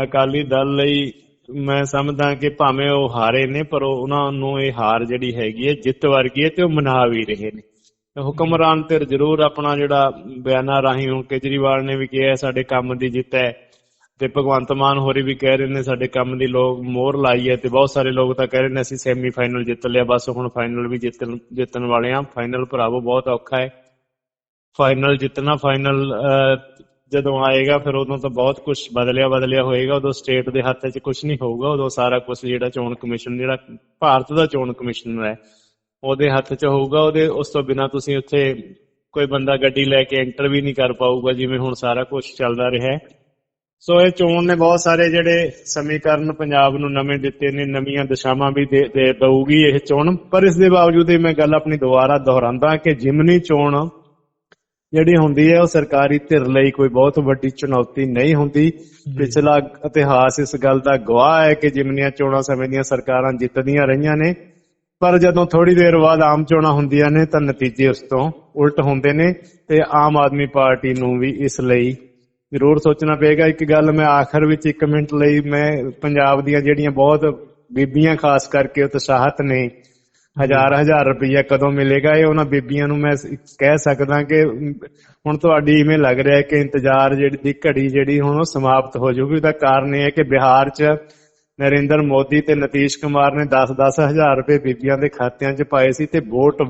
ਅਕਾਲੀ ਦਲ ਲਈ ਮੈਂ ਸਮਝਦਾ ਕਿ ਭਾਵੇਂ ਉਹ ਹਾਰੇ ਨੇ, ਪਰ ਉਹਨਾਂ ਨੂੰ ਇਹ ਹਾਰ ਜਿਹੜੀ ਹੈਗੀ ਹੈ, ਜਿੱਤ ਵਰਗੀ ਹੈ ਤੇ ਉਹ ਮਨਾ ਵੀ ਰਹੇ ਨੇ। ਹੁਕਮਰਾਨ ਤੇ ਜ਼ਰੂਰ ਆਪਣਾ ਜਿਹੜਾ ਬਿਆਨਾਂ ਰਾਹੀਂ ਹੁਣ ਕੇਜਰੀਵਾਲ ਨੇ ਵੀ ਕਿਹਾ ਸਾਡੇ ਕੰਮ ਦੀ ਜਿੱਤ ਹੈ। ਤੇ ਭਗਵੰਤ ਮਾਨ ਹੋਰੀ ਵੀ ਕਹਿ ਰਹੇ ਨੇ, ਸਾਡੇ ਕੰਮ ਦੀ ਲੋਕ ਮੋਹਰ ਲਾਈ ਹੈ ਤੇ ਬਹੁਤ ਸਾਰੇ ਲੋਕ ਤਾਂ ਕਹਿ ਰਹੇ ਨੇ, ਅਸੀਂ ਸੈਮੀ ਫਾਈਨਲ ਜਿੱਤ ਲਿਆ, ਬਸ ਹੁਣ ਫਾਈਨਲ ਵੀ ਜਿੱਤਣ ਜਿੱਤਣ ਵਾਲੇ ਆ ਫਾਈਨਲ ਭਰਾਵੋ, ਬਹੁਤ ਔਖਾ ਹੈ। ਫਾਈਨਲ ਜਿੱਤਣਾ ਫਾਈਨਲ ਜਦੋਂ ਆਏਗਾ, ਫਿਰ ਉਦੋਂ ਤਾਂ ਬਹੁਤ ਕੁਝ ਬਦਲਿਆ ਬਦਲਿਆ ਹੋਏਗਾ। ਉਦੋਂ ਸਟੇਟ ਦੇ ਹੱਥ 'ਚ ਕੁਝ ਨਹੀਂ ਹੋਊਗਾ। ਉਦੋਂ ਸਾਰਾ ਕੁਝ ਜਿਹੜਾ ਚੋਣ ਕਮਿਸ਼ਨ, ਜਿਹੜਾ ਭਾਰਤ ਦਾ ਚੋਣ ਕਮਿਸ਼ਨ ਹੈ, ਉਹਦੇ ਹੱਥ 'ਚ ਹੋਊਗਾ। ਉਹਦੇ, ਉਸ ਤੋਂ ਬਿਨਾ ਤੁਸੀਂ ਉੱਥੇ ਕੋਈ ਬੰਦਾ ਗੱਡੀ ਲੈ ਕੇ ਐਂਟਰ ਵੀ ਨਹੀਂ ਕਰ ਪਾਊਗਾ, ਜਿਵੇਂ ਹੁਣ ਸਾਰਾ ਕੁਝ ਚੱਲਦਾ ਰਿਹਾ ਸੋ ਇਹ ਚੋਣ ਨੇ ਬਹੁਤ ਸਾਰੇ ਜਿਹੜੇ ਸਮੀਕਰਨ ਪੰਜਾਬ ਨੂੰ ਨਵੇਂ ਦਿੱਤੇ ਨੇ, ਨਵੀਆਂ ਦਿਸ਼ਾਵਾਂ ਵੀ ਦੇ ਦੇ ਦਊਗੀ ਇਹ ਚੋਣ। ਪਰ ਇਸ ਦੇ ਬਾਵਜੂਦ ਇਹ ਮੈਂ ਗੱਲ ਆਪਣੀ ਦੁਬਾਰਾ ਦੁਹਰਾਉਂਦਾ ਕਿ ਜਿਮਨੀ ਚੋਣ ਜਿਹੜੀ ਹੁੰਦੀ ਹੈ ਉਹ ਸਰਕਾਰੀ ਧਿਰ ਲਈ ਕੋਈ ਬਹੁਤ ਵੱਡੀ ਚੁਣੌਤੀ ਨਹੀਂ ਹੁੰਦੀ। ਪਿਛਲਾ ਇਤਿਹਾਸ ਇਸ ਗੱਲ ਦਾ ਗਵਾਹ ਹੈ ਕਿ ਜਿਮਨੀਆਂ ਚੋਣਾਂ ਸਮੇਂ ਦੀਆਂ ਸਰਕਾਰਾਂ ਜਿੱਤਦੀਆਂ ਰਹੀਆਂ ਨੇ ਪਰ ਜਦੋਂ ਥੋੜੀ ਦੇਰ ਬਾਅਦ ਆਮ ਚੋਣਾਂ ਹੁੰਦੀਆਂ ਨੇ ਤਾਂ ਨਤੀਜੇ ਉਸ ਤੋਂ ਉਲਟ ਹੁੰਦੇ ਨੇ ਤੇ ਆਮ ਆਦਮੀ ਪਾਰਟੀ ਨੂੰ ਵੀ ਇਸ ਲਈ ਜ਼ਰੂਰ ਸੋਚਣਾ ਪਏਗਾ। ਇੱਕ ਗੱਲ ਮੈਂ ਆਖਰ ਵਿੱਚ ਇੱਕ ਮਿੰਟ ਲਈ ਮੈਂ ਪੰਜਾਬ ਦੀਆਂ ਜਿਹੜੀਆਂ ਬਹੁਤ ਬੀਬੀਆਂ ਖਾਸ ਕਰਕੇ ਉਤਸ਼ਾਹਤ ਨੇ ਹਜ਼ਾਰ ਹਜ਼ਾਰ ਰੁਪਈਆ ਕਦੋਂ ਮਿਲੇਗਾ? ਇਹ ਉਹਨਾਂ ਬੀਬੀਆਂ ਨੂੰ ਮੈਂ ਕਹਿ ਸਕਦਾ ਕਿ ਹੁਣ ਤੁਹਾਡੀ ਇਵੇਂ ਲੱਗ ਰਿਹਾ ਹੈ ਕਿ ਇੰਤਜ਼ਾਰ ਜਿਹੜੀ ਦੀ ਘੜੀ ਜਿਹੜੀ ਹੁਣ ਉਹ ਸਮਾਪਤ ਹੋ ਜਾਊਗੀ ਉਹਦਾ ਕਾਰਨ ਇਹ ਹੈ ਕਿ ਬਿਹਾਰ 'ਚ ਨਰਿੰਦਰ ਮੋਦੀ ਤੇ ਨਤੀਸ਼ ਕੁਮਾਰ ਨੇ 10-10 ਹਜ਼ਾਰ ਰੁਪਏ ਬੀਬੀਆਂ ਦੇ ਖਾਤਿਆਂ 'ਚ ਪਾਏ ਸੀ ਤੇ ਵੋਟ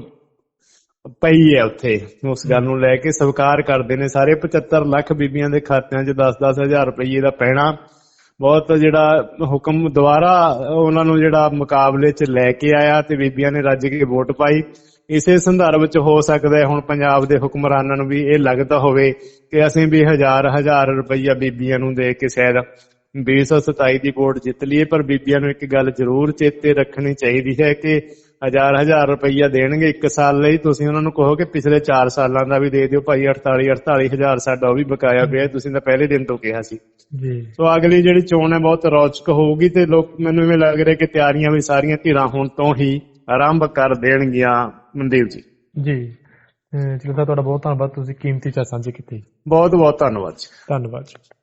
ਪਈ ਹੈ ਉੱਥੇ। ਉਸ ਗੱਲ ਨੂੰ ਲੈ ਕੇ ਸਵੀਕਾਰ ਕਰਦੇ ਨੇ ਸਾਰੇ। 75 ਲੱਖ ਬੀਬੀਆਂ ਦੇ ਖਾਤਿਆਂ 'ਚ 10-10 ਹਜ਼ਾਰ ਰੁਪਏ ਦਾ ਪੈਣਾ। ਬਹੁਤ ਜਿਹੜਾ ਹੁਕਮ ਦੁਆਰਾ ਉਹਨਾਂ ਨੂੰ ਜਿਹੜਾ ਮੁਕਾਬਲੇ 'ਚ ਲੈ ਕੇ ਆਇਆ ਤੇ ਬੀਬੀਆਂ ਨੇ ਰੱਜ ਕੇ ਵੋਟ ਪਾਈ। ਇਸੇ ਸੰਦਰਭ 'ਚ ਹੋ ਸਕਦਾ ਹੈ ਹੁਣ ਪੰਜਾਬ ਦੇ ਹੁਕਮਰਾਨਾਂ ਨੂੰ ਵੀ ਇਹ ਲੱਗਦਾ ਹੋਵੇ ਕਿ ਅਸੀਂ ਵੀ ਹਜ਼ਾਰ ਹਜ਼ਾਰ ਰੁਪਈਆ ਬੀਬੀਆਂ ਨੂੰ ਦੇ ਕੇ ਸ਼ਾਇਦ 2027 ਦੀ ਵੋਟ ਜਿੱਤ ਲਈਏ ਪਰ ਬੀਬੀਆਂ ਨੂੰ ਇੱਕ ਗੱਲ ਜ਼ਰੂਰ ਚੇਤੇ ਰੱਖਣੀ ਚਾਹੀਦੀ ਹੈ ਕਿ ਹਜ਼ਾਰ ਹਜ਼ਾਰ ਰੁਪਈਆ ਦੇਣਗੇ ਇੱਕ ਸਾਲ ਲਈ। ਤੁਸੀਂ ਉਹਨਾਂ ਨੂੰ ਕਹੋ ਕਿ ਪਿਛਲੇ 4 ਸਾਲਾਂ ਦਾ ਵੀ ਦੇ ਦਿਓ ਭਾਈ 48 48 ਹਜ਼ਾਰ ਸਾਡਾ ਉਹ ਵੀ ਬਕਾਇਆ ਪਿਆ ਤੁਸੀਂ ਤਾਂ ਪਹਿਲੇ ਦਿਨ ਤੋਂ ਕਿਹਾ ਸੀ। ਜੀ। ਸੋ ਅਗਲੀ ਜਿਹੜੀ ਚੋਣ ਹੈ ਬਹੁਤ ਰੌਚਕ ਹੋਊਗੀ ਤੇ ਲੋਕ ਮੈਨੂੰ ਇਵੇਂ ਲੱਗ ਰਿਹਾ ਕਿ ਤਿਆਰੀਆਂ ਵੀ ਸਾਰੀਆਂ ਧਿਰਾਂ ਹੁਣ ਤੋਂ ਹੀ ਆਰੰਭ ਕਰ ਦੇਣਗੀਆਂ। ਮਨਦੀਪ ਜੀ। ਜੀ। ਤੁਹਾਡਾ ਬਹੁਤ ਧੰਨਵਾਦ। ਤੁਸੀਂ ਕੀਮਤੀ ਚਾ ਸਾਂਝੀ ਕੀਤੀ ਬਹੁਤ ਬਹੁਤ ਧੰਨਵਾਦ ਜੀ। ਧੰਨਵਾਦ ਜੀ।